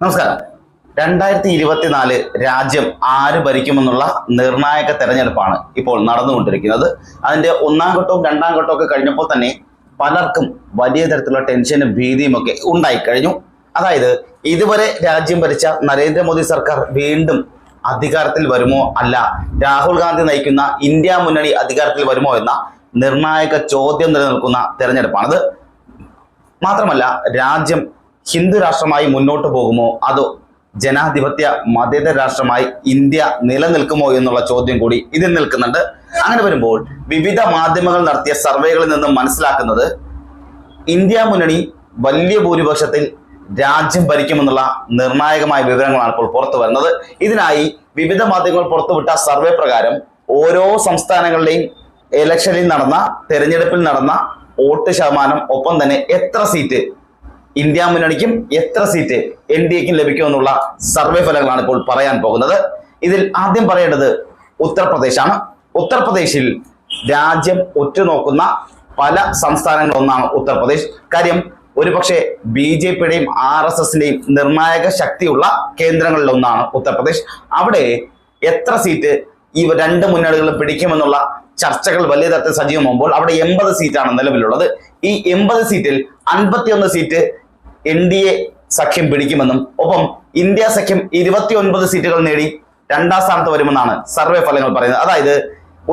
നമസ്കാരം. രണ്ടായിരത്തി ഇരുപത്തിനാല് രാജ്യം ആര് ഭരിക്കുമെന്നുള്ള നിർണായക തെരഞ്ഞെടുപ്പാണ് ഇപ്പോൾ നടന്നുകൊണ്ടിരിക്കുന്നത്. അതിന്റെ ഒന്നാം ഘട്ടവും രണ്ടാം ഘട്ടവും ഒക്കെ കഴിഞ്ഞപ്പോൾ തന്നെ പലർക്കും വലിയ തരത്തിലുള്ള ടെൻഷനും ഭീതിയും ഒക്കെ ഉണ്ടായിക്കഴിഞ്ഞു. അതായത് ഇതുവരെ രാജ്യം ഭരിച്ച നരേന്ദ്രമോദി സർക്കാർ വീണ്ടും അധികാരത്തിൽ വരുമോ അല്ല രാഹുൽ ഗാന്ധി നയിക്കുന്ന ഇന്ത്യ മുന്നണി അധികാരത്തിൽ വരുമോ എന്ന നിർണായക ചോദ്യം നിലനിൽക്കുന്ന തെരഞ്ഞെടുപ്പാണിത്. മാത്രമല്ല രാജ്യം ഹിന്ദു രാഷ്ട്രമായി മുന്നോട്ട് പോകുമോ? അതോ ജനാധിപത്യ മതേതര രാഷ്ട്രമായി ഇന്ത്യ നിലനിൽക്കുമോ എന്നുള്ള ചോദ്യം കൂടി ഇതിൽ നിൽക്കുന്നുണ്ട്. അങ്ങനെ വരുമ്പോൾ വിവിധ മാധ്യമങ്ങൾ നടത്തിയ സർവേകളിൽ നിന്നും മനസ്സിലാക്കുന്നത് ഇന്ത്യ മുന്നണി വലിയ ഭൂരിപക്ഷത്തിൽ രാജ്യം ഭരിക്കുമെന്നുള്ള നിർണായകമായ വിവരങ്ങളാണ് ഇപ്പോൾ പുറത്തു വരുന്നത്. ഇതിനായി വിവിധ മാധ്യമങ്ങൾ പുറത്തുവിട്ട സർവേ പ്രകാരം ഓരോ സംസ്ഥാനങ്ങളുടെയും ഇലക്ഷനിൽ നടന്ന തെരഞ്ഞെടുപ്പിൽ നടന്ന വോട്ട് ശതമാനം ഒപ്പം തന്നെ എത്ര സീറ്റ് ഇന്ത്യ മുന്നണിക്കും എത്ര സീറ്റ് എൻ ഡി എക്കും ലഭിക്കുമെന്നുള്ള സർവേ ഫലങ്ങളാണ് ഇപ്പോൾ പറയാൻ പോകുന്നത്. ഇതിൽ ആദ്യം പറയേണ്ടത് ഉത്തർപ്രദേശാണ്. ഉത്തർപ്രദേശിൽ രാജ്യം ഒറ്റുനോക്കുന്ന പല സംസ്ഥാനങ്ങളൊന്നാണ് ഉത്തർപ്രദേശ്. കാര്യം ഒരുപക്ഷെ ബി ജെ പിയുടെയും ആർ എസ് എസിന്റെയും നിർണായക ശക്തിയുള്ള കേന്ദ്രങ്ങളിലൊന്നാണ് ഉത്തർപ്രദേശ്. അവിടെ എത്ര സീറ്റ് ഈ രണ്ട് മുന്നണികളും പിടിക്കുമെന്നുള്ള ചർച്ചകൾ വലിയ തരത്തിൽ സജീവമാകുമ്പോൾ അവിടെ എൺപത് സീറ്റാണ് നിലവിലുള്ളത്. ഈ എൺപത് സീറ്റിൽ അൻപത്തിയൊന്ന് സീറ്റ് എൻ ഡി എ സഖ്യം പിടിക്കുമെന്നും ഒപ്പം ഇന്ത്യ സഖ്യം ഇരുപത്തി ഒൻപത് സീറ്റുകൾ നേടി രണ്ടാം സ്ഥാനത്ത് വരുമെന്നാണ് സർവേ ഫലങ്ങൾ പറയുന്നത്. അതായത്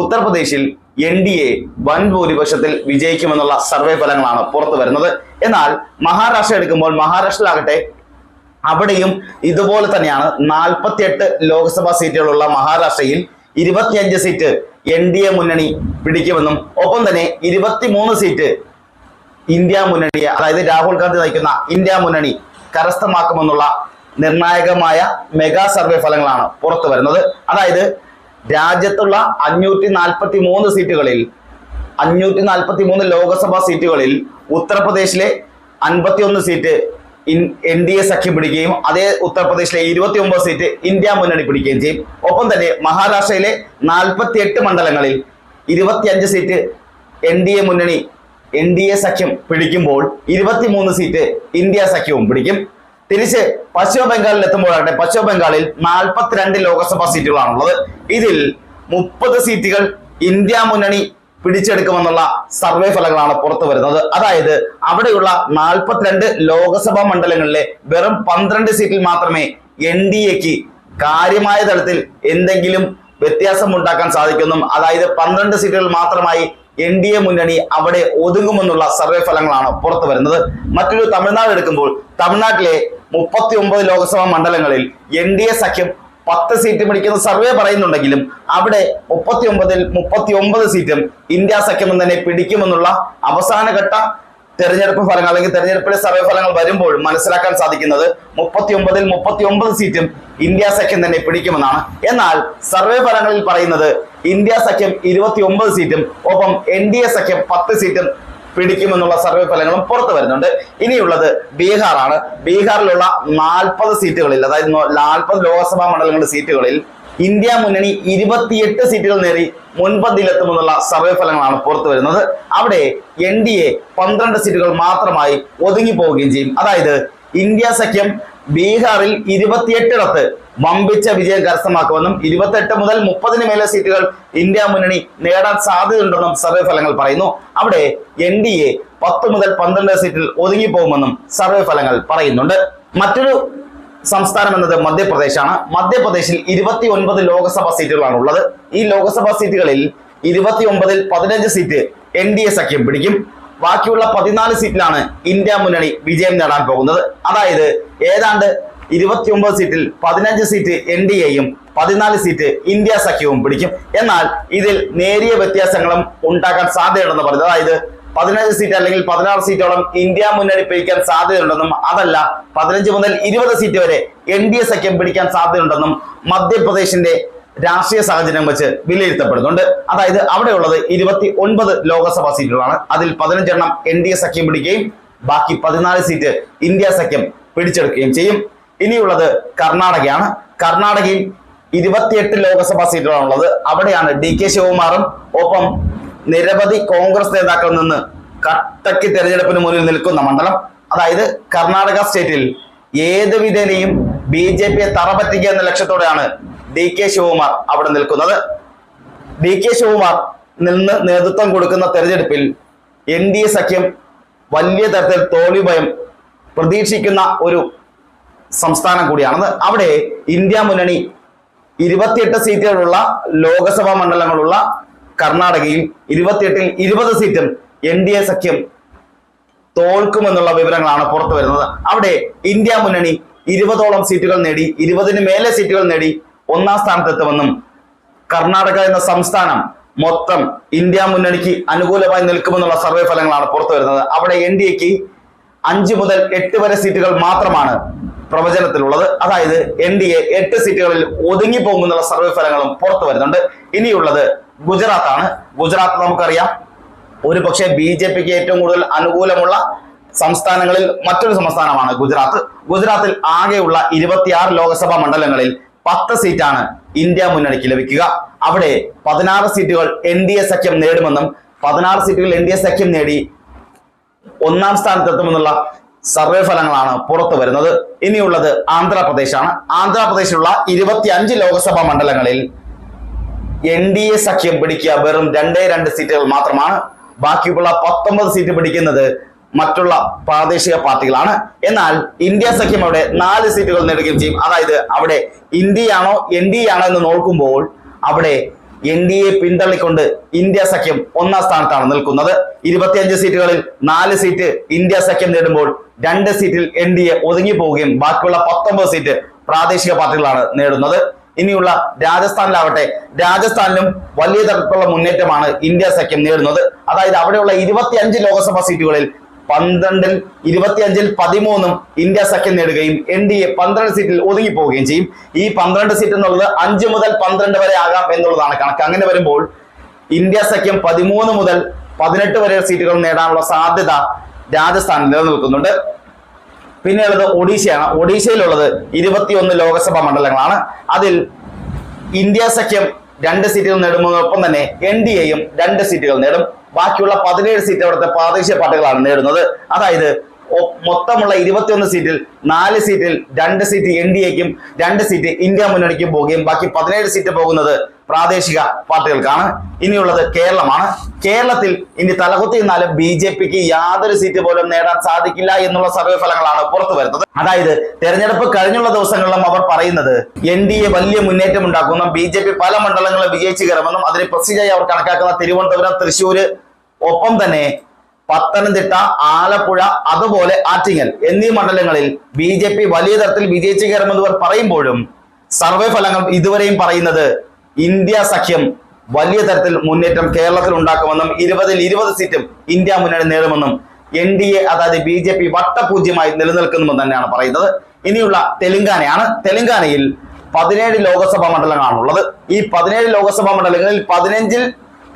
ഉത്തർപ്രദേശിൽ എൻ ഡി എ വൻ ഭൂരിപക്ഷത്തിൽ വിജയിക്കുമെന്നുള്ള സർവേ ഫലങ്ങളാണ് പുറത്തു വരുന്നത്. എന്നാൽ മഹാരാഷ്ട്ര എടുക്കുമ്പോൾ മഹാരാഷ്ട്രയിലാകട്ടെ അവിടെയും ഇതുപോലെ തന്നെയാണ് നാൽപ്പത്തിയെട്ട് ലോക്സഭാ സീറ്റുകളുള്ള മഹാരാഷ്ട്രയിൽ ഇരുപത്തിയഞ്ച് സീറ്റ് എൻ ഡി എ മുന്നണി പിടിക്കുമെന്നും ഒപ്പം തന്നെ ഇരുപത്തിമൂന്ന് സീറ്റ് ഇന്ത്യ മുന്നണിയെ അതായത് രാഹുൽ ഗാന്ധി നയിക്കുന്ന ഇന്ത്യ മുന്നണി കരസ്ഥമാക്കുമെന്നുള്ള നിർണായകമായ മെഗാ സർവേ ഫലങ്ങളാണ് പുറത്തു വരുന്നത്. അതായത് രാജ്യത്തുള്ള അഞ്ഞൂറ്റി നാൽപ്പത്തി മൂന്ന് സീറ്റുകളിൽ അഞ്ഞൂറ്റി നാൽപ്പത്തി മൂന്ന് ലോക്സഭാ സീറ്റുകളിൽ ഉത്തർപ്രദേശിലെ അൻപത്തിയൊന്ന് സീറ്റ് എൻ ഡി എ സഖ്യം പിടിക്കുകയും അതേ ഉത്തർപ്രദേശിലെ ഇരുപത്തി ഒമ്പത് സീറ്റ് ഇന്ത്യ മുന്നണി പിടിക്കുകയും ചെയ്യും. ഒപ്പം തന്നെ മഹാരാഷ്ട്രയിലെ നാൽപ്പത്തി എട്ട് മണ്ഡലങ്ങളിൽ ഇരുപത്തിയഞ്ച് സീറ്റ് എൻ ഡി എ മുന്നണി എൻ ഡി എ സഖ്യം പിടിക്കുമ്പോൾ ഇരുപത്തിമൂന്ന് സീറ്റ് ഇന്ത്യ സഖ്യവും പിടിക്കും. തിരിച്ച് പശ്ചിമ ബംഗാളിൽ എത്തുമ്പോഴാകട്ടെ പശ്ചിമ ബംഗാളിൽ നാൽപ്പത്തിരണ്ട് ലോക്സഭാ സീറ്റുകളാണുള്ളത്. ഇതിൽ മുപ്പത് സീറ്റുകൾ ഇന്ത്യ മുന്നണി പിടിച്ചെടുക്കുമെന്നുള്ള സർവേ ഫലങ്ങളാണ് പുറത്തു വരുന്നത്. അതായത് അവിടെയുള്ള നാൽപ്പത്തിരണ്ട് ലോക്സഭാ മണ്ഡലങ്ങളിലെ വെറും പന്ത്രണ്ട് സീറ്റിൽ മാത്രമേ എൻ ഡി എക്ക് കാര്യമായ തലത്തിൽ എന്തെങ്കിലും വ്യത്യാസം ഉണ്ടാക്കാൻ സാധിക്കുന്നു അതായത് പന്ത്രണ്ട് സീറ്റുകൾ മാത്രമായി എൻ ഡി എ മുന്നണി അവിടെ ഒതുങ്ങുമെന്നുള്ള സർവേ ഫലങ്ങളാണ് പുറത്തു വരുന്നത്. മറ്റൊരു തമിഴ്നാട് എടുക്കുമ്പോൾ തമിഴ്നാട്ടിലെ മുപ്പത്തി ഒമ്പത് ലോക്സഭാ മണ്ഡലങ്ങളിൽ എൻ ഡി എ സഖ്യം പത്ത് സീറ്റ് പിടിക്കുന്ന സർവേ പറയുന്നുണ്ടെങ്കിലും അവിടെ മുപ്പത്തി ഒമ്പതിൽ മുപ്പത്തി ഒമ്പത് സീറ്റും ഇന്ത്യ സഖ്യം തന്നെ പിടിക്കുമെന്നുള്ള അവസാനഘട്ട തെരഞ്ഞെടുപ്പ് ഫലങ്ങൾ അല്ലെങ്കിൽ തെരഞ്ഞെടുപ്പിലെ സർവേ ഫലങ്ങൾ വരുമ്പോൾ മനസ്സിലാക്കാൻ സാധിക്കുന്നത് മുപ്പത്തി ഒമ്പതിൽ മുപ്പത്തി ഒമ്പത് സീറ്റും ഇന്ത്യ സഖ്യം തന്നെ പിടിക്കുമെന്നാണ്. എന്നാൽ സർവേ ഫലങ്ങളിൽ പറയുന്നത് ഇന്ത്യ സഖ്യം ഇരുപത്തി ഒമ്പത് സീറ്റും ഒപ്പം എൻ ഡി എ സഖ്യം പത്ത് സീറ്റും പിടിക്കുമെന്നുള്ള സർവേ ഫലങ്ങളും പുറത്തു വരുന്നുണ്ട്. ഇനിയുള്ളത് ബീഹാറാണ്. ബീഹാറിലുള്ള നാൽപ്പത് സീറ്റുകളിൽ അതായത് നാൽപ്പത് ലോക്സഭാ മണ്ഡലങ്ങളുടെ സീറ്റുകളിൽ ഇന്ത്യ മുന്നണി ഇരുപത്തിയെട്ട് സീറ്റുകൾ നേടി മുൻപന്തിയിലെത്തുമെന്നുള്ള സർവേ ഫലങ്ങളാണ് പുറത്തു വരുന്നത്. അവിടെ എൻ ഡി എ പന്ത്രണ്ട് സീറ്റുകൾ മാത്രമായി ഒതുങ്ങി പോവുകയും ചെയ്യും. അതായത് ഇന്ത്യ സഖ്യം ബീഹാറിൽ ഇരുപത്തിയെട്ടിടത്ത് വമ്പിച്ച വിജയം കരസ്ഥമാക്കുമെന്നും ഇരുപത്തെട്ട് മുതൽ മുപ്പതിന് മേലെ സീറ്റുകൾ ഇന്ത്യ മുന്നണി നേടാൻ സാധ്യതയുണ്ടെന്നും സർവേ ഫലങ്ങൾ പറയുന്നു. അവിടെ എൻ ഡി എ പത്ത് മുതൽ പന്ത്രണ്ട് സീറ്റിൽ ഒതുങ്ങി ഒതുങ്ങിപ്പോകുമെന്നും സർവേ ഫലങ്ങൾ പറയുന്നുണ്ട്. മറ്റൊരു സംസ്ഥാനം എന്നത് മധ്യപ്രദേശാണ്. മധ്യപ്രദേശിൽ ഇരുപത്തി ഒൻപത് ലോക്സഭാ സീറ്റുകളാണ് ഉള്ളത് ഈ ലോക്സഭാ സീറ്റുകളിൽ ഇരുപത്തി ഒമ്പതിൽ പതിനഞ്ച് സീറ്റ് എൻ ഡി എ സഖ്യം പിടിക്കും. ബാക്കിയുള്ള പതിനാല് സീറ്റിലാണ് ഇന്ത്യ മുന്നണി വിജയം നേടാൻ പോകുന്നത്. അതായത് ഏതാണ്ട് ഇരുപത്തി ഒമ്പത് സീറ്റിൽ പതിനഞ്ച് സീറ്റ് എൻ ഡി എയും പതിനാല് സീറ്റ് ഇന്ത്യ സഖ്യവും പിടിക്കും. എന്നാൽ ഇതിൽ നേരിയ വ്യത്യാസങ്ങളും ഉണ്ടാക്കാൻ സാധ്യതയുണ്ടെന്ന് പറയുന്നത്. അതായത് പതിനഞ്ച് സീറ്റ് അല്ലെങ്കിൽ പതിനാറ് സീറ്റോളം ഇന്ത്യ മുന്നണി പിടിക്കാൻ സാധ്യതയുണ്ടെന്നും അതല്ല പതിനഞ്ച് മുതൽ ഇരുപത് സീറ്റ് വരെ എൻ ഡി എ സഖ്യം പിടിക്കാൻ സാധ്യതയുണ്ടെന്നും മധ്യപ്രദേശിന്റെ രാഷ്ട്രീയ സാഹചര്യം വെച്ച് വിലയിരുത്തപ്പെടുന്നുണ്ട്. അതായത് അവിടെയുള്ളത് ഇരുപത്തി ഒൻപത് ലോക്സഭാ സീറ്റുകളാണ് അതിൽ പതിനഞ്ചെണ്ണം എൻ ഡി എ സഖ്യം പിടിക്കുകയും ബാക്കി പതിനാല് സീറ്റ് ഇന്ത്യ സഖ്യം പിടിച്ചെടുക്കുകയും ചെയ്യും. ഇനിയുള്ളത് കർണാടകയാണ്. കർണാടകയിൽ ഇരുപത്തിയെട്ട് ലോക്സഭാ സീറ്റുകളാണുള്ളത് അവിടെയാണ് ഡി കെ ശിവകുമാറും ഒപ്പം നിരവധി കോൺഗ്രസ് നേതാക്കളിൽ നിന്ന് കട്ടയ്ക്ക് തെരഞ്ഞെടുപ്പിന് മുന്നിൽ നിൽക്കുന്ന മണ്ഡലം. അതായത് കർണാടക സ്റ്റേറ്റിൽ ഏത് വിധേനയും ബി ജെ പിയെ തറപറ്റിക്കുക എന്ന ലക്ഷ്യത്തോടെയാണ് ഡി കെ ശിവകുമാർ അവിടെ നിൽക്കുന്നത്. ഡി കെ ശിവകുമാർ നിന്ന് നേതൃത്വം കൊടുക്കുന്ന തെരഞ്ഞെടുപ്പിൽ എൻ ഡി എ സഖ്യം വലിയ തരത്തിൽ തോൽവി ഭയം പ്രതീക്ഷിക്കുന്ന ഒരു സംസ്ഥാനം കൂടിയാണത്. അവിടെ ഇന്ത്യ മുന്നണി ഇരുപത്തിയെട്ട് സീറ്റുകളുള്ള ലോക്സഭാ മണ്ഡലങ്ങളുള്ള കർണാടകയിൽ ഇരുപത്തിയെട്ടിൽ ഇരുപത് സീറ്റും എൻ ഡി എ സഖ്യം തോൽക്കുമെന്നുള്ള വിവരങ്ങളാണ് പുറത്തു വരുന്നത്. അവിടെ ഇന്ത്യ മുന്നണി ഇരുപതോളം സീറ്റുകൾ നേടി ഇരുപതിന് മേലെ സീറ്റുകൾ നേടി ഒന്നാം സ്ഥാനത്തെത്തുമെന്നും കർണാടക എന്ന സംസ്ഥാനം മൊത്തം ഇന്ത്യ മുന്നണിക്ക് അനുകൂലമായി നിൽക്കുമെന്നുള്ള സർവേ ഫലങ്ങളാണ് പുറത്തു വരുന്നത്. അവിടെ എൻ ഡി എക്ക് അഞ്ചു മുതൽ എട്ട് വരെ സീറ്റുകൾ മാത്രമാണ് പ്രവചനത്തിലുള്ളത്. അതായത് എൻ ഡി എ എട്ട് സീറ്റുകളിൽ ഒതുങ്ങി പോകുമെന്നുള്ള സർവേ ഫലങ്ങളും പുറത്തു വരുന്നുണ്ട്. ഇനിയുള്ളത് ഗുജറാത്താണ്. ഗുജറാത്ത് നമുക്കറിയാം. ഒരു പക്ഷേ ബി ജെ പിക്ക് ഏറ്റവും കൂടുതൽ അനുകൂലമുള്ള സംസ്ഥാനങ്ങളിൽ മറ്റൊരു സംസ്ഥാനമാണ് ഗുജറാത്ത്. ഗുജറാത്തിൽ ആകെയുള്ള ഇരുപത്തിയാറ് ലോക്സഭാ മണ്ഡലങ്ങളിൽ പത്ത് സീറ്റാണ് ഇന്ത്യ മുന്നണിക്ക് ലഭിക്കുക. അവിടെ പതിനാറ് സീറ്റുകൾ എൻ ഡി എ സഖ്യം നേടുമെന്നും പതിനാറ് സീറ്റുകൾ എൻ ഡി എ സഖ്യം നേടി ഒന്നാം സ്ഥാനത്തെത്തുമെന്നുള്ള സർവേ ഫലങ്ങളാണ് പുറത്തു വരുന്നത്. ഇനിയുള്ളത് ആന്ധ്രാപ്രദേശാണ്. ആന്ധ്രാപ്രദേശിലുള്ള ഇരുപത്തിയഞ്ച് ലോക്സഭാ മണ്ഡലങ്ങളിൽ എൻ ഡി എ സഖ്യം പിടിക്കുക വെറും രണ്ടേ രണ്ട് സീറ്റുകൾ മാത്രമാണ്. ബാക്കിയുള്ള പത്തൊമ്പത് സീറ്റ് പിടിക്കുന്നത് മറ്റുള്ള പ്രാദേശിക പാർട്ടികളാണ്. എന്നാൽ ഇന്ത്യ സഖ്യം അവിടെ നാല് സീറ്റുകൾ നേടുകയും ചെയ്യും. അതായത് അവിടെ ഇന്ത്യയാണോ എൻ ഡി ആണോ എന്ന് നോക്കുമ്പോൾ അവിടെ എൻ ഡി എ പിന്തള്ളിക്കൊണ്ട് ഇന്ത്യ സഖ്യം ഒന്നാം സ്ഥാനത്താണ് നിൽക്കുന്നത്. ഇരുപത്തിയഞ്ച് സീറ്റുകളിൽ നാല് സീറ്റ് ഇന്ത്യ സഖ്യം നേടുമ്പോൾ രണ്ട് സീറ്റിൽ എൻ ഡി എ ഒതുങ്ങി പോവുകയും ബാക്കിയുള്ള പത്തൊമ്പത് സീറ്റ് പ്രാദേശിക പാർട്ടികളാണ് നേടുന്നത്. ഇനിയുള്ള രാജസ്ഥാനിലാവട്ടെ. രാജസ്ഥാനിലും വലിയ തരത്തിലുള്ള മുന്നേറ്റമാണ് ഇന്ത്യ സഖ്യം നേടുന്നത്. അതായത് അവിടെയുള്ള ഇരുപത്തിയഞ്ച് ലോക്സഭാ സീറ്റുകളിൽ പന്ത്രണ്ടിൽ ഇരുപത്തിയഞ്ചിൽ പതിമൂന്നും ഇന്ത്യ സഖ്യം നേടുകയും എൻ ഡി എ പന്ത്രണ്ട് സീറ്റിൽ ഒതുങ്ങി പോവുകയും ചെയ്യും. ഈ പന്ത്രണ്ട് സീറ്റ് എന്നുള്ളത് അഞ്ച് മുതൽ പന്ത്രണ്ട് വരെ ആകാം എന്നുള്ളതാണ് കണക്ക്. അങ്ങനെ വരുമ്പോൾ ഇന്ത്യ സഖ്യം പതിമൂന്ന് മുതൽ പതിനെട്ട് വരെ സീറ്റുകൾ നേടാനുള്ള സാധ്യത രാജസ്ഥാനിൽ നിലനിൽക്കുന്നുണ്ട്. പിന്നെയുള്ളത് ഒഡീഷയാണ്. ഒഡീഷയിലുള്ളത് ഇരുപത്തിയൊന്ന് ലോക്സഭാ മണ്ഡലങ്ങളാണ്. അതിൽ ഇന്ത്യ സഖ്യം രണ്ട് സീറ്റുകൾ നേടുന്നതിനൊപ്പം തന്നെ എൻ ഡി എയും രണ്ട് സീറ്റുകൾ നേടും. ബാക്കിയുള്ള പതിനേഴ് സീറ്റ് അവിടുത്തെ പ്രാദേശിക പാർട്ടികളാണ് നേടുന്നത്. അതായത് മൊത്തമുള്ള ഇരുപത്തിയൊന്ന് സീറ്റിൽ നാല് സീറ്റിൽ രണ്ട് സീറ്റ് എൻ ഡി എക്കും രണ്ട് സീറ്റ് ഇന്ത്യ മുന്നണിക്കും പോവുകയും ബാക്കി പതിനേഴ് സീറ്റ് പോകുന്നത് പ്രാദേശിക പാർട്ടികൾക്കാണ്. ഇനിയുള്ളത് കേരളമാണ്. കേരളത്തിൽ ഇനി തലകുത്തി നിന്നാലും ബി ജെ പിക്ക് യാതൊരു സീറ്റ് പോലും നേടാൻ സാധിക്കില്ല എന്നുള്ള സർവേ ഫലങ്ങളാണ് പുറത്തു വരുന്നത്. അതായത് തെരഞ്ഞെടുപ്പ് കഴിഞ്ഞുള്ള ദിവസങ്ങളിലും അവർ പറയുന്നത് എൻ ഡി എ വലിയ മുന്നേറ്റം ഉണ്ടാക്കുന്ന. ബി ജെ പി പല മണ്ഡലങ്ങളും വിജയിച്ചു കയറുമെന്നും അതിന് പ്രസിഡന്റായി അവർ കണക്കാക്കുന്ന തിരുവനന്തപുരം തൃശൂര് ഒപ്പം തന്നെ പത്തനംതിട്ട ആലപ്പുഴ അതുപോലെ ആറ്റിങ്ങൽ എന്നീ മണ്ഡലങ്ങളിൽ ബി ജെ പി വലിയ തരത്തിൽ വിജയിച്ചു കയറുമെന്ന് പറയുമ്പോഴും സർവേ ഫലങ്ങൾ ഇതുവരെയും പറയുന്നത് ഇന്ത്യ സഖ്യം വലിയ തരത്തിൽ മുന്നേറ്റം കേരളത്തിൽ ഉണ്ടാക്കുമെന്നും ഇരുപതിൽ ഇരുപത് സീറ്റും ഇന്ത്യ മുന്നണി നേടുമെന്നും എൻ ഡി എ അതായത് ബി ജെ പി വട്ടപൂജ്യമായി നിലനിൽക്കുന്നുവെന്ന് തന്നെയാണ് പറയുന്നത്. ഇനിയുള്ള തെലങ്കാനയാണ്. തെലങ്കാനയിൽ പതിനേഴ് ലോക്സഭാ മണ്ഡലങ്ങളാണുള്ളത്. ഈ പതിനേഴ് ലോക്സഭാ മണ്ഡലങ്ങളിൽ പതിനഞ്ചിൽ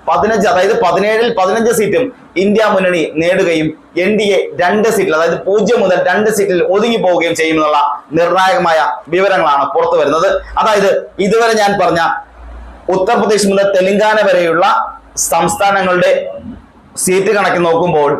പതിനഞ്ച് അതായത് പതിനേഴിൽ പതിനഞ്ച് സീറ്റും ഇന്ത്യ മുന്നണി നേടുകയും എൻ ഡി എ രണ്ട് സീറ്റിൽ അതായത് പൂജ്യം മുതൽ രണ്ട് സീറ്റിൽ ഒതുങ്ങി പോവുകയും ചെയ്യുമെന്നുള്ള നിർണായകമായ വിവരങ്ങളാണ് പുറത്തു വരുന്നത്. അതായത് ഇതുവരെ ഞാൻ പറഞ്ഞ ഉത്തർപ്രദേശ് മുതൽ തെലങ്കാന വരെയുള്ള സംസ്ഥാനങ്ങളുടെ സീറ്റ് കണക്ക് നോക്കുമ്പോൾ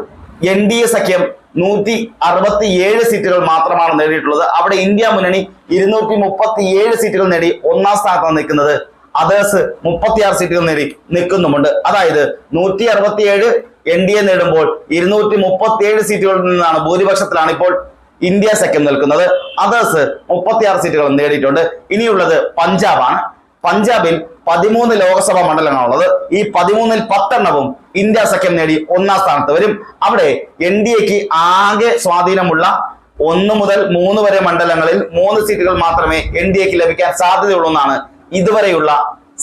എൻ ഡി എ സഖ്യം നൂറ്റി അറുപത്തി ഏഴ് സീറ്റുകൾ മാത്രമാണ് നേടിയിട്ടുള്ളത്. അവിടെ ഇന്ത്യ മുന്നണി ഇരുന്നൂറ്റി മുപ്പത്തി ഏഴ് സീറ്റുകൾ നേടി ഒന്നാം സ്ഥാനത്താണ് നിൽക്കുന്നത്. അതേഴ്സ് മുപ്പത്തിയാറ് സീറ്റുകൾ നേടി നിൽക്കുന്നുമുണ്ട്. അതായത് നൂറ്റി അറുപത്തിയേഴ് എൻ ഡി എ നേടുമ്പോൾ ഇരുന്നൂറ്റി മുപ്പത്തി ഏഴ് സീറ്റുകളിൽ നിന്നാണ് ഭൂരിപക്ഷത്തിലാണ് ഇപ്പോൾ ഇന്ത്യ സഖ്യം നിൽക്കുന്നത്. അതേഴ്സ് മുപ്പത്തിയാറ് സീറ്റുകൾ നേടിയിട്ടുണ്ട്. ഇനിയുള്ളത് പഞ്ചാബാണ്. പഞ്ചാബിൽ പതിമൂന്ന് ലോക്സഭാ മണ്ഡലങ്ങളുള്ളത് ഈ പതിമൂന്നിൽ പത്തെണ്ണവും ഇന്ത്യ സഖ്യം നേടി ഒന്നാം സ്ഥാനത്ത് വരും. അവിടെ എൻ ഡി എക്ക് ആകെ സ്വാധീനമുള്ള ഒന്ന് മുതൽ മൂന്ന് വരെ മണ്ഡലങ്ങളിൽ മൂന്ന് സീറ്റുകൾ മാത്രമേ എൻ ഡി എക്ക് ലഭിക്കാൻ സാധ്യതയുള്ളൂ എന്നാണ് ഇതുവരെയുള്ള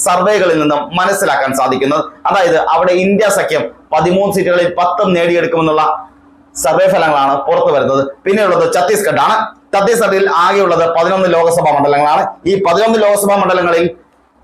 സർവേകളിൽ നിന്നും മനസ്സിലാക്കാൻ സാധിക്കുന്നത്. അതായത് അവിടെ ഇന്ത്യ സഖ്യം പതിമൂന്ന് സീറ്റുകളിൽ പത്തും നേടിയെടുക്കുമെന്നുള്ള സർവേ ഫലങ്ങളാണ് പുറത്തു വരുന്നത്. പിന്നെയുള്ളത് ഛത്തീസ്ഗഡ് ആണ് ഛത്തീസ്ഗഡിൽ ആകെയുള്ളത് പതിനൊന്ന് ലോക്സഭാ മണ്ഡലങ്ങളാണ്. ഈ പതിനൊന്ന് ലോക്സഭാ മണ്ഡലങ്ങളിൽ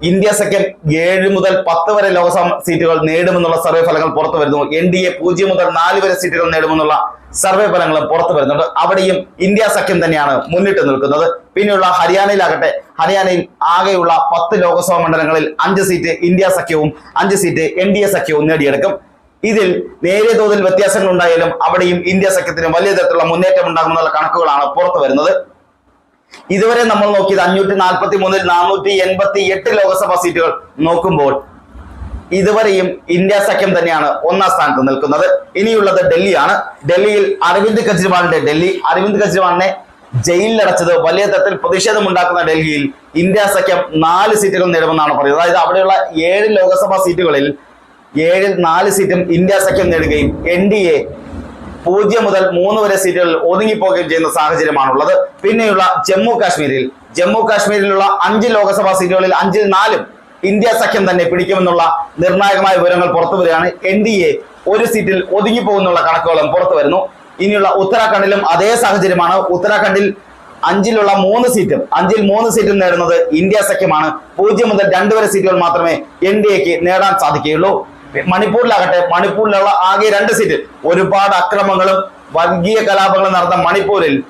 ഇന്ത്യ സെക്കൻഡ് ഏഴ് മുതൽ പത്ത് വരെ ലോക്സഭാ സീറ്റുകൾ നേടുമെന്നുള്ള സർവേ ഫലങ്ങൾ പുറത്തു വരുന്നു. എൻ ഡി എ പൂജ്യം മുതൽ നാല് വരെ സീറ്റുകൾ നേടുമെന്നുള്ള സർവേ ഫലങ്ങളും പുറത്തു വരുന്നുണ്ട്. അവിടെയും ഇന്ത്യ സഖ്യം തന്നെയാണ് മുന്നിട്ട് നിൽക്കുന്നത്. പിന്നെയുള്ള ഹരിയാനയിലാകട്ടെ ഹരിയാനയിൽ ആകെയുള്ള പത്ത് ലോക്സഭാ മണ്ഡലങ്ങളിൽ അഞ്ച് സീറ്റ് ഇന്ത്യ സഖ്യവും അഞ്ച് സീറ്റ് എൻ ഡി എ സഖ്യവും നേടിയെടുക്കും. ഇതിൽ നേരിയ തോതിൽ വ്യത്യാസങ്ങൾ ഉണ്ടായാലും അവിടെയും ഇന്ത്യ സഖ്യത്തിന് വലിയ തരത്തിലുള്ള മുന്നേറ്റം ഉണ്ടാകുമെന്നുള്ള കണക്കുകളാണ് പുറത്തു വരുന്നത്. ഇതുവരെ നമ്മൾ നോക്കിയത് അഞ്ഞൂറ്റി നാൽപ്പത്തി മൂന്നിൽ നാനൂറ്റി എൺപത്തി എട്ട് ലോക്സഭാ സീറ്റുകൾ നോക്കുമ്പോൾ ഇതുവരെയും ഇന്ത്യ സഖ്യം തന്നെയാണ് ഒന്നാം സ്ഥാനത്ത് നിൽക്കുന്നത്. ഇനിയുള്ളത് ഡൽഹിയാണ്. ഡൽഹിയിൽ അരവിന്ദ് കെജ്രിവാളിന്റെ ഡൽഹി. അരവിന്ദ് കെജ്രിവാളിനെ ജയിലിലടച്ചത് വലിയ തരത്തിൽ പ്രതിഷേധമുണ്ടാക്കുന്ന ഡൽഹിയിൽ ഇന്ത്യ സഖ്യം നാല് സീറ്റുകൾ നേടുമെന്നാണ് പറയുന്നത്. അതായത് അവിടെയുള്ള ഏഴ് ലോക്സഭാ സീറ്റുകളിൽ ഏഴിൽ നാല് സീറ്റും ഇന്ത്യ സഖ്യം നേടുകയും എൻ ഡി എ പൂജ്യം മുതൽ മൂന്ന് വരെ സീറ്റുകളിൽ ഒതുങ്ങിപ്പോകുകയും ചെയ്യുന്ന സാഹചര്യമാണുള്ളത്. പിന്നെയുള്ള ജമ്മു കാശ്മീരിൽ ജമ്മു കാശ്മീരിലുള്ള അഞ്ച് ലോക്സഭാ സീറ്റുകളിൽ അഞ്ചിൽ നാലും ഇന്ത്യ സഖ്യം തന്നെ പിടിക്കുമെന്നുള്ള നിർണായകമായ വിവരങ്ങൾ പുറത്തു വരികയാണ്. എൻ ഡി എ ഒരു സീറ്റിൽ ഒതുങ്ങിപ്പോകുന്നുള്ള കണക്കുകളും പുറത്തു വരുന്നു. ഇനിയുള്ള ഉത്തരാഖണ്ഡിലും അതേ സാഹചര്യമാണ്. ഉത്തരാഖണ്ഡിൽ അഞ്ചിലുള്ള മൂന്ന് സീറ്റും അഞ്ചിൽ മൂന്ന് സീറ്റും നേടുന്നത് ഇന്ത്യ സഖ്യമാണ്. പൂജ്യം മുതൽ രണ്ടുവരെ സീറ്റുകൾ മാത്രമേ എൻ ഡി എക്ക് നേടാൻ സാധിക്കുകയുള്ളൂ. മണിപ്പൂരിലാകട്ടെ മണിപ്പൂരിലുള്ള ആകെ രണ്ട് സീറ്റ് ഒരുപാട് അക്രമങ്ങളും വർഗീയ കലാപങ്ങളും നടന്ന മണിപ്പൂരിൽ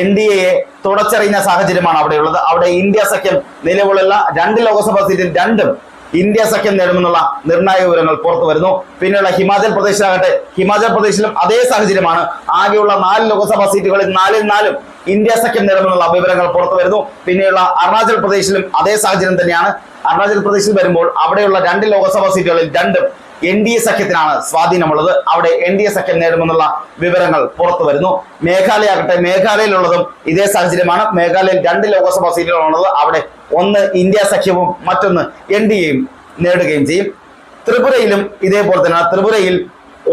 എൻ ഡി എയെ തുടച്ചറിയുന്ന സാഹചര്യമാണ് അവിടെയുള്ളത്. അവിടെ ഇന്ത്യ സഖ്യം നിലവിലുള്ള രണ്ട് ലോക്സഭാ സീറ്റിൽ രണ്ടും ഇന്ത്യ സഖ്യം നേടുമെന്നുള്ള നിർണായക വിവരങ്ങൾ പുറത്തു വരുന്നു. പിന്നെയുള്ള ഹിമാചൽ പ്രദേശിലാകട്ടെ ഹിമാചൽ പ്രദേശിലും അതേ സാഹചര്യമാണ്. ആകെയുള്ള നാല് ലോക്സഭാ സീറ്റുകളിൽ നാലിൽ നാലും ഇന്ത്യ സഖ്യം നേടുമെന്നുള്ള വിവരങ്ങൾ പുറത്തു വരുന്നു. പിന്നെയുള്ള അരുണാചൽ പ്രദേശിലും അതേ സാഹചര്യം തന്നെയാണ്. അരുണാചൽ പ്രദേശിൽ വരുമ്പോൾ അവിടെയുള്ള രണ്ട് ലോക്സഭാ സീറ്റുകളിൽ രണ്ടും എൻ ഡി എ സഖ്യത്തിനാണ് സ്വാധീനമുള്ളത്. അവിടെ എൻ ഡി എ സഖ്യം നേടുമെന്നുള്ള വിവരങ്ങൾ പുറത്തു വരുന്നു. മേഘാലയ ആകട്ടെ മേഘാലയയിലുള്ളതും ഇതേ സാഹചര്യമാണ്. മേഘാലയയിൽ രണ്ട് ലോക്സഭാ സീറ്റുകളാണുള്ളത്. അവിടെ ഒന്ന് ഇന്ത്യ സഖ്യവും മറ്റൊന്ന് എൻ ഡി എയും നേടുകയും ചെയ്യും. ത്രിപുരയിലും ഇതേപോലെ തന്നെ ത്രിപുരയിൽ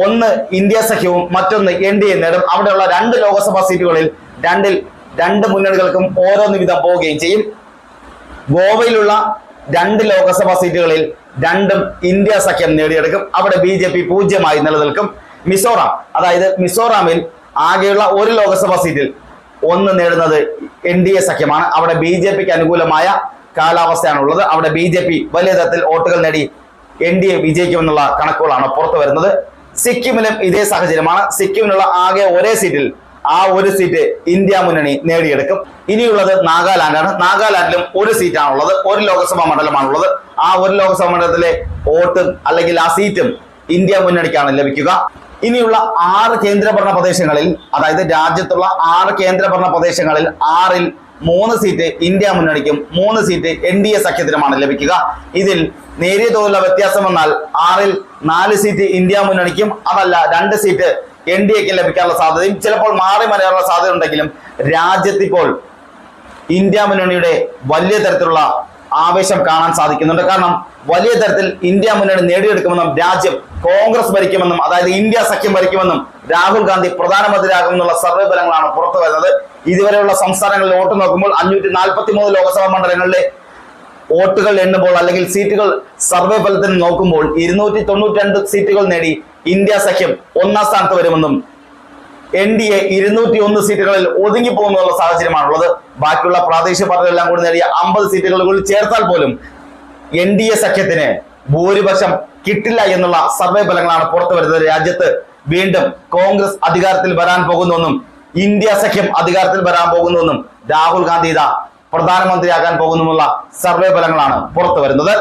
ഒന്ന് ഇന്ത്യ സഖ്യവും മറ്റൊന്ന് എൻ ഡി എ നേടും. അവിടെയുള്ള രണ്ട് ലോക്സഭാ സീറ്റുകളിൽ രണ്ടിൽ രണ്ട് മുന്നണികൾക്കും ഓരോന്ന് വീതം പോവുകയും ചെയ്യും. ഗോവയിലുള്ള രണ്ട് ലോക്സഭാ സീറ്റുകളിൽ രണ്ടും ഇന്ത്യ സഖ്യം നേടിയെടുക്കും. അവിടെ ബി ജെ പി പൂജ്യമായി നിലനിൽക്കും. മിസോറാം അതായത് മിസോറാമിൽ ആകെയുള്ള ഒരു ലോക്സഭാ സീറ്റിൽ ഒന്ന് നേടുന്നത് എൻ ഡി എ സഖ്യമാണ്. അവിടെ ബി ജെ പിക്ക് അനുകൂലമായ കാലാവസ്ഥയാണ് ഉള്ളത് അവിടെ ബി ജെ പി വലിയ തരത്തിൽ വോട്ടുകൾ നേടി എൻ ഡി എ വിജയിക്കുമെന്നുള്ള കണക്കുകളാണ് പുറത്തു വരുന്നത് സിക്കിമിലും ഇതേ സാഹചര്യമാണ്. സിക്കിമിനുള്ള ആകെ ഒരേ സീറ്റിൽ ആ ഒരു സീറ്റ് ഇന്ത്യ മുന്നണി നേടിയെടുക്കും. ഇനിയുള്ളത് നാഗാലാൻഡാണ്. നാഗാലാൻഡിലും ഒരു സീറ്റാണുള്ളത് ഒരു ലോക്സഭാ മണ്ഡലമാണുള്ളത്. ആ ഒരു ലോക്സഭാ മണ്ഡലത്തിലെ വോട്ടും അല്ലെങ്കിൽ ആ സീറ്റും ഇന്ത്യ മുന്നണിക്കാണ് ലഭിക്കുക. ഇനിയുള്ള ആറ് കേന്ദ്രഭരണ പ്രദേശങ്ങളിൽ അതായത് രാജ്യത്തുള്ള ആറ് കേന്ദ്രഭരണ പ്രദേശങ്ങളിൽ ആറിൽ മൂന്ന് സീറ്റ് ഇന്ത്യ മുന്നണിക്കും മൂന്ന് സീറ്റ് എൻ ഡി എ സഖ്യത്തിനുമാണ് ലഭിക്കുക. ഇതിൽ നേരിയ തോതിലുള്ള വ്യത്യാസം വന്നാൽ ആറിൽ നാല് സീറ്റ് ഇന്ത്യ മുന്നണിക്കും അതല്ല രണ്ട് സീറ്റ് എൻ ഡി എക്കും ലഭിക്കാനുള്ള സാധ്യതയും ചിലപ്പോൾ മാറി മറിയാനുള്ള സാധ്യത ഉണ്ടെങ്കിലും രാജ്യത്തിപ്പോൾ ഇന്ത്യ മുന്നണിയുടെ വലിയ തരത്തിലുള്ള ആവേശം കാണാൻ സാധിക്കുന്നുണ്ട്. കാരണം വലിയ തരത്തിൽ ഇന്ത്യ മുന്നണി നേടിയെടുക്കുമെന്നും രാജ്യം കോൺഗ്രസ് ഭരിക്കുമെന്നും അതായത് ഇന്ത്യ സഖ്യം ഭരിക്കുമെന്നും രാഹുൽ ഗാന്ധി പ്രധാനമന്ത്രിയാകുമെന്നുള്ള സർവേ ഫലങ്ങളാണ് പുറത്തു വരുന്നത്. ഇതുവരെയുള്ള സംസ്ഥാനങ്ങളിൽ വോട്ട് നോക്കുമ്പോൾ അഞ്ഞൂറ്റി നാൽപ്പത്തി മൂന്ന് ലോക്സഭാ മണ്ഡലങ്ങളിലെ വോട്ടുകൾ എണ്ണുമ്പോൾ അല്ലെങ്കിൽ സീറ്റുകൾ സർവേ ഫലത്തിന് നോക്കുമ്പോൾ ഇരുന്നൂറ്റി തൊണ്ണൂറ്റി രണ്ട് സീറ്റുകൾ നേടി ഇന്ത്യ സഖ്യം ഒന്നാം സ്ഥാനത്ത് വരുമെന്നും എൻ ഡി എ ഇരുന്നൂറ്റി ഒന്ന് സീറ്റുകളിൽ ഒതുങ്ങി പോകുന്നുള്ള സാഹചര്യമാണുള്ളത്. ബാക്കിയുള്ള പ്രാദേശിക പാർട്ടികളെല്ലാം കൂടി നേടിയ അമ്പത് സീറ്റുകൾ കൂടി ചേർത്താൽ പോലും എൻ ഡി എ സഖ്യത്തിന് ഭൂരിപക്ഷം കിട്ടില്ല എന്നുള്ള സർവേ ഫലങ്ങളാണ് പുറത്തു വരുന്നത്. രാജ്യത്ത് വീണ്ടും കോൺഗ്രസ് അധികാരത്തിൽ വരാൻ പോകുന്നുവെന്നും ഇന്ത്യ സഖ്യം അധികാരത്തിൽ വരാൻ പോകുന്നുവെന്നും രാഹുൽ ഗാന്ധി ഇതാ പ്രധാനമന്ത്രിയാകാൻ പോകുന്നുമുള്ള സർവേ ഫലങ്ങളാണ് പുറത്തു വരുന്നത്.